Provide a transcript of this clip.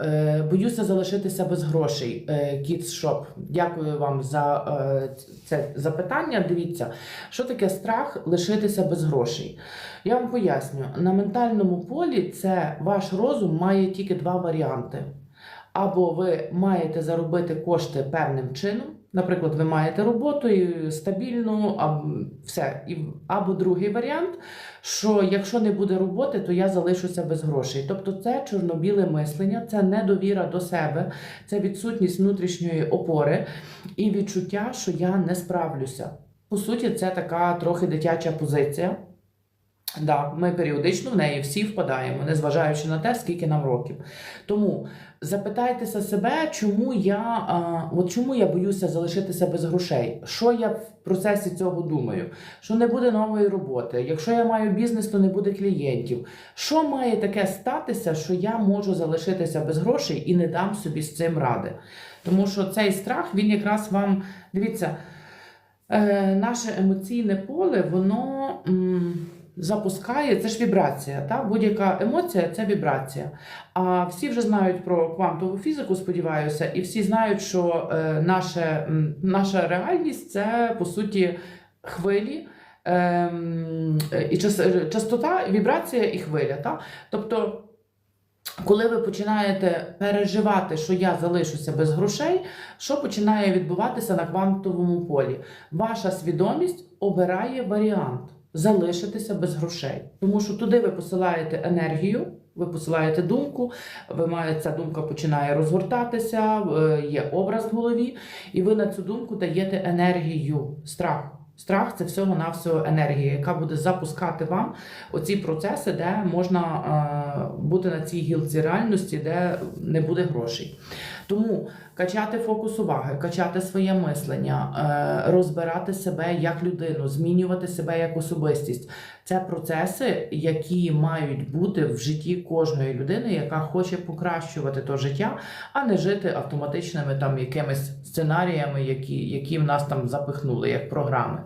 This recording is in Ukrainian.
Е, Боюся залишитися без грошей. Е, Kids Shop. Дякую вам за е, це запитання. Дивіться, що таке страх лишитися без грошей. Я вам поясню: на ментальному полі це ваш розум має тільки два варіанти. Або ви маєте заробити кошти певним чином, наприклад, ви маєте роботу стабільну, або все. Або другий варіант, що якщо не буде роботи, то я залишуся без грошей. Тобто це чорно-біле мислення, це недовіра до себе, це відсутність внутрішньої опори і відчуття, що я не справлюся. По суті, це така трохи дитяча позиція. Да, ми періодично в неї всі впадаємо, незважаючи на те, скільки нам років. Тому запитайтеся себе, чому я, а, от чому я боюся залишитися без грошей. Що я в процесі цього думаю? Що не буде нової роботи. Якщо я маю бізнес, то не буде клієнтів. Що має таке статися, що я можу залишитися без грошей і не дам собі з цим ради? Тому що цей страх він якраз вам дивіться, е, наше емоційне поле, воно. М- запускає, це ж вібрація. Будь-яка емоція це вібрація. А всі вже знають про квантову фізику, сподіваюся, і всі знають, що е, наше, наша реальність це по суті хвилі. Ем, і час, частота, вібрація і хвиля. Та? Тобто, коли ви починаєте переживати, що я залишуся без грошей, що починає відбуватися на квантовому полі? Ваша свідомість обирає варіант залишитися без грошей. Тому що туди ви посилаєте енергію, ви посилаєте думку, ви маєте, ця думка починає розгортатися, е, є образ в голові, і ви на цю думку даєте енергію, страх. Страх це всього-навсього енергія, яка буде запускати вам оці процеси, де можна е, бути на цій гілці реальності, де не буде грошей. Тому качати фокус уваги, качати своє мислення, е, розбирати себе як людину, змінювати себе як особистість це процеси, які мають бути в житті кожної людини, яка хоче покращувати то життя, а не жити автоматичними там якимись сценаріями, які, які в нас там запихнули, як програми.